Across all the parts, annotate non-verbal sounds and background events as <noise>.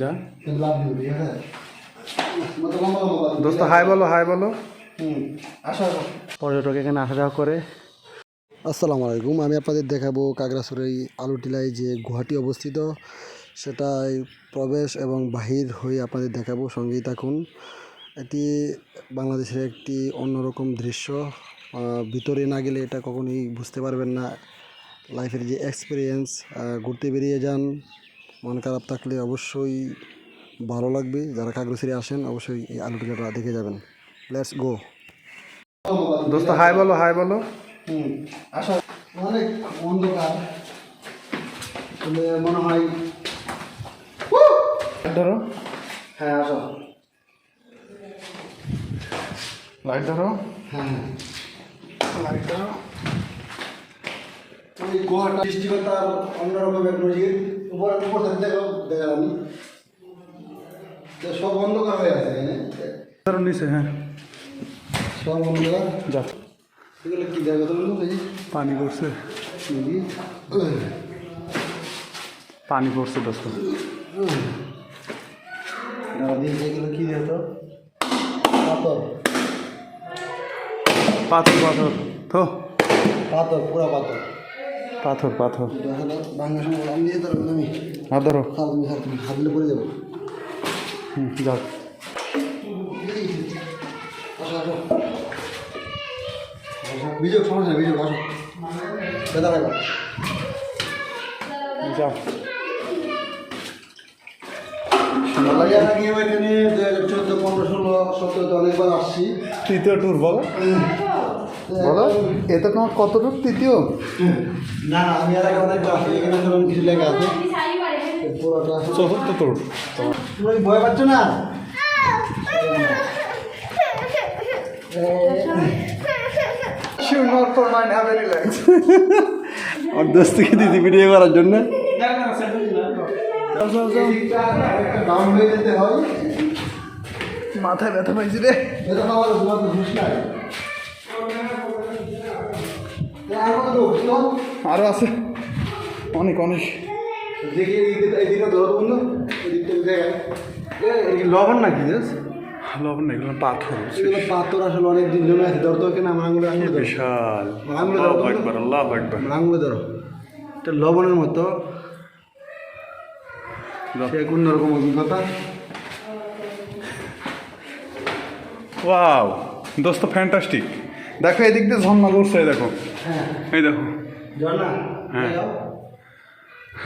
যা। দোস্ত হাই বলো হাই বলো। পর্যটক এখানে আসা যাওয়া করে। আসসালামু আলাইকুম আমি আপনাদের দেখাবো কাগড়াছড়ি আলু টিলায় যে গুহাটি অবস্থিত। সেটাই প্রবেশ এবং বাহির হয়ে আপনাদের দেখাবো সঙ্গেই থাকুন। এটি বাংলাদেশের একটি অন্যরকম দৃশ্য। ভিতরে না গেলে এটা কখনোই বুঝতে পারবেন না। লাইফের যে এক্সপিরিয়েন্স ঘুরতে বেরিয়ে যান। মন খারাপ থাকলে অবশ্যই ভালো লাগবে। যারা কাগড়াছড়ি আসেন অবশ্যই এই আলু টিলাটা দেখে যাবেন। লেটস গো দোস্ত হাই বলো হাই বলো। অনেক অন্ধকার। তবে মনে হয় ধরো। হ্যাঁ আসো। লাইট ধরো। হ্যাঁ লাইট দাও গুহাটা সৃষ্টিকর্তার অন্যরকম এক নজির। উপর উপর থেকে দেখো আমি। সব অন্ধকার হয়ে আছে এখানে নিচে হ্যাঁ। সব অন্ধকার? যা। এগুলো কি দেখো তো বন্ধু এই পানি পড়ছে। পানি পড়ছে দোস্ত। এগুলো কি দেখো পাথর। পাথর পাথর। তো পাথর পুরা পাথর। পাথর পাথর। হাত ধরো। দিলে পড়ে যাব হুম যাও। বিজয় সমস্যা নেই বিজয় আসো বেদা রাখো যাও। হিমালয়ার আগে এখানে দু হাজার চোদ্দ পনেরো ষোলো সতেরোতে অনেকবার আসছি তৃতীয় ট্যুর বলো। বলো এটা তোমার কত ট্যুর তৃতীয়? না আমি আর এখানে ধরুন কিছু লেখা আছে। পুরোটা আছে চতুর্থ ট্যুর ভয় পাচ্ছ না? আমার দোস্তকে দিদি ভিডিও করার জন্য। মাথায় ব্যথা পাইছি রে। আরও আছে। অনেক অনেক। দেখি ধরো তো বন্ধু। এদিকটা লবণ নাকি লবণ না এগুলো পাথর এগুলো পাথর আসলে অনেক দিন জমে আছে। ধরো তো কেন আমার আঙুলে আঙুলে ধরো। বিশাল। আঙুলে ধরো আল্লাহু আঙুলে এটা লবণের মতো। সে এক অন্যরকম অভিজ্ঞতা? ওয়াও দোস্ত ফ্যান্টাস্টিক দেখো এদিক দিয়ে ঝর্ণা করছে দেখো। হ্যাঁ। এই দেখো। ঝর্ণা হ্যাঁ।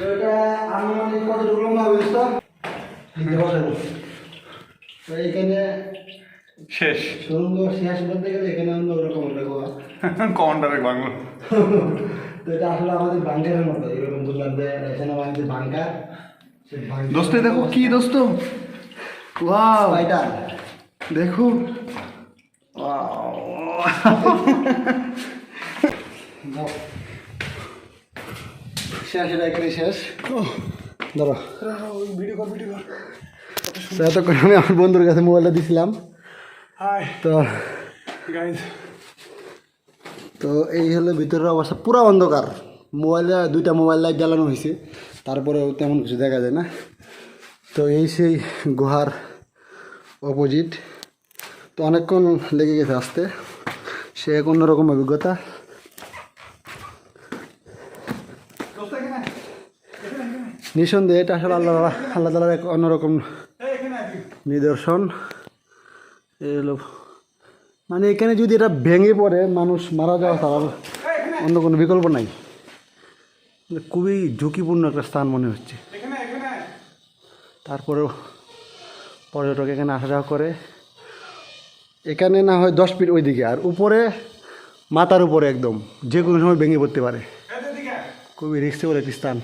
এটা আনুমানিক কতটুকু লম্বা হবে দোস্ত? দেখতে পাচ্ছেন? তো এখানে শেষ। বলতে গেলে এখানে <laughs> বাংলা। তো এটা আসলে আমাদের মতো এরকম বললাম যে এখানে আমাদের দোস্ত দেখো কি দোস্ত? ওয়াও। দেখো। <laughs> শেষ এটা এখানে শেষ। ধরো ভিডিও কর ভিডিও কর এতক্ষণ আমি আমার বন্ধুর কাছে মোবাইলটা দিছিলাম। তো তো এই হলো ভিতরের অবস্থা পুরো অন্ধকার। মোবাইলে দুইটা মোবাইল লাইট জ্বালানো হয়েছে। তারপরেও তেমন কিছু দেখা যায় না। তো এই সেই গুহার অপোজিট তো অনেকক্ষণ লেগে গেছে আসতে। সে এক অন্যরকম অভিজ্ঞতা দোস্ত এখানে নিঃসন্দেহে এটা আসলে আল্লাহ আল্লাহ তালার এক অন্যরকম নিদর্শন। এই হলো মানে এখানে যদি এটা ভেঙে পড়ে, মানুষ মারা যাওয়া আর অন্য কোনো বিকল্প নাই। মানে খুবই ঝুঁকিপূর্ণ একটা স্থান মনে হচ্ছে। তারপরেও পর্যটক এখানে আসা যাওয়া করে। এখানে না হয় দশ ফিট ওইদিকে, আর উপরে, মাথার উপরে একদম যে কোনো সময় ভেঙে পড়তে পারে। খুবই রিক্সেবল একটি স্থান।